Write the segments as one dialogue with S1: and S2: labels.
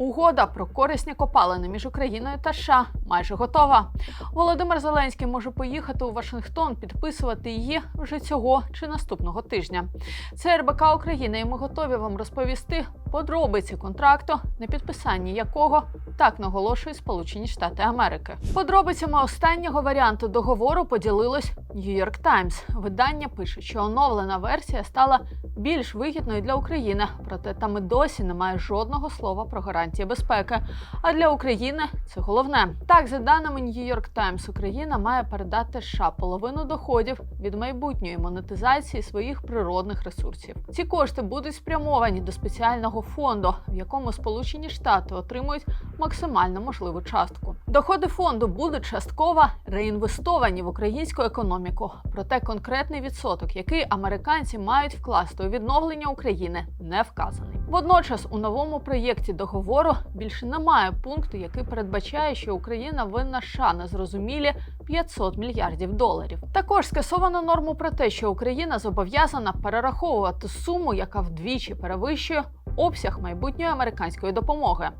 S1: Угода про корисні копалини між Україною та США майже готова. Володимир Зеленський може поїхати у Вашингтон підписувати її вже цього чи наступного тижня. Це РБК України, і ми готові вам розповісти подробиці контракту, на підписанні якого так наголошують Сполучені Штати Америки. Подробицями останнього варіанту договору поділилось York Times. Видання пише, що оновлена версія стала більш вигідною для України, проте там і досі немає жодного слова про гарантії безпеки. А для України це головне. Так, за даними York Times, Україна має передати США половину доходів від майбутньої монетизації своїх природних ресурсів. Ці кошти будуть спрямовані до спеціального фонду, в якому Сполучені Штати отримують максимально можливу частку. Доходи фонду будуть частково реінвестовані в українську економіку. Проте конкретний відсоток, який американці мають вкласти у відновлення України, не вказаний. Водночас у новому проєкті договору більше немає пункту, який передбачає, що Україна винна США незрозумілі 500 мільярдів доларів. Також скасовано норму про те, що Україна зобов'язана перераховувати суму, яка вдвічі перевищує обсяг майбутньої американської допомоги.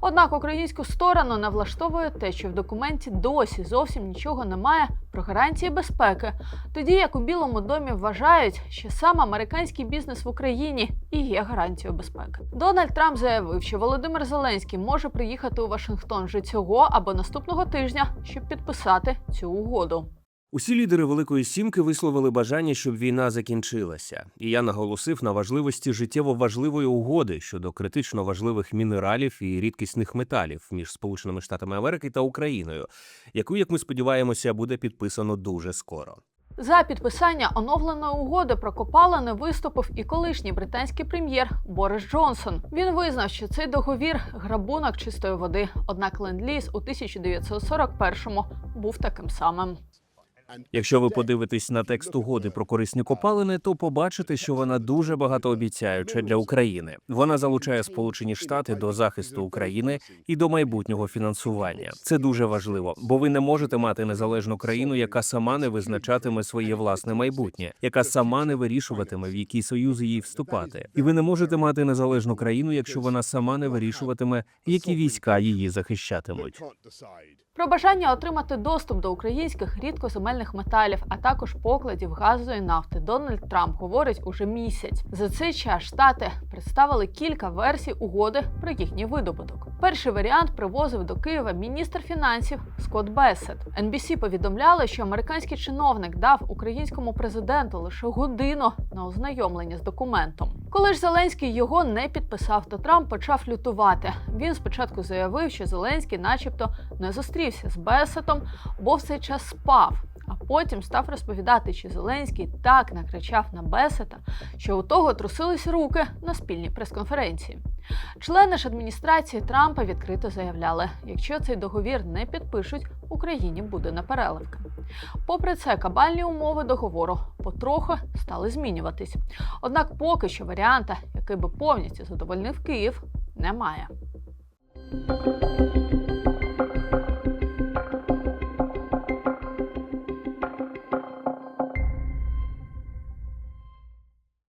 S1: Однак українську сторону не влаштовує те, що в документі досі зовсім нічого немає про гарантії безпеки, тоді як у Білому домі вважають, що сам американський бізнес в Україні і є гарантією безпеки. Дональд Трамп заявив, що Володимир Зеленський може приїхати у Вашингтон вже цього або наступного тижня, щоб підписати цю угоду.
S2: Усі лідери Великої Сімки висловили бажання, щоб війна закінчилася, і я наголосив на важливості життєво важливої угоди щодо критично важливих мінералів і рідкісних металів між Сполученими Штатами Америки та Україною, яку, як ми сподіваємося, буде підписано дуже скоро.
S1: За підписання оновленої угоди про копалини виступив і колишній британський прем'єр Борис Джонсон. Він визнав, що цей договір грабунок чистої води. Однак ленд-ліз у 1941-му був таким самим.
S2: Якщо ви подивитесь на текст угоди про корисні копалини, то побачите, що вона дуже багатообіцяюча для України. Вона залучає Сполучені Штати до захисту України і до майбутнього фінансування. Це дуже важливо, бо ви не можете мати незалежну країну, яка сама не визначатиме своє власне майбутнє, яка сама не вирішуватиме, в які союзи їй вступати. І ви не можете мати незалежну країну, якщо вона сама не вирішуватиме, які війська її захищатимуть.
S1: Про бажання отримати доступ до українських рідкоземельних металів, а також покладів газу і нафти, Дональд Трамп говорить уже місяць. За цей час штати представили кілька версій угоди про їхній видобуток. Перший варіант привозив до Києва міністр фінансів Скотт Бесет. NBC повідомляли, що американський чиновник дав українському президенту лише годину на ознайомлення з документом. Коли ж Зеленський його не підписав, то Трамп почав лютувати. Він спочатку заявив, що Зеленський, начебто, не зустрівся з Бесетом, бо в цей час спав. А потім став розповідати, що Зеленський так накричав на Бесета, що у того трусились руки на спільній прес-конференції. Члени ж адміністрації Трампа відкрито заявляли, якщо цей договір не підпишуть, Україні буде непереливка. Попри це, кабальні умови договору потроху стали змінюватись. Однак поки що варіанта, який би повністю задовольнив Київ, немає.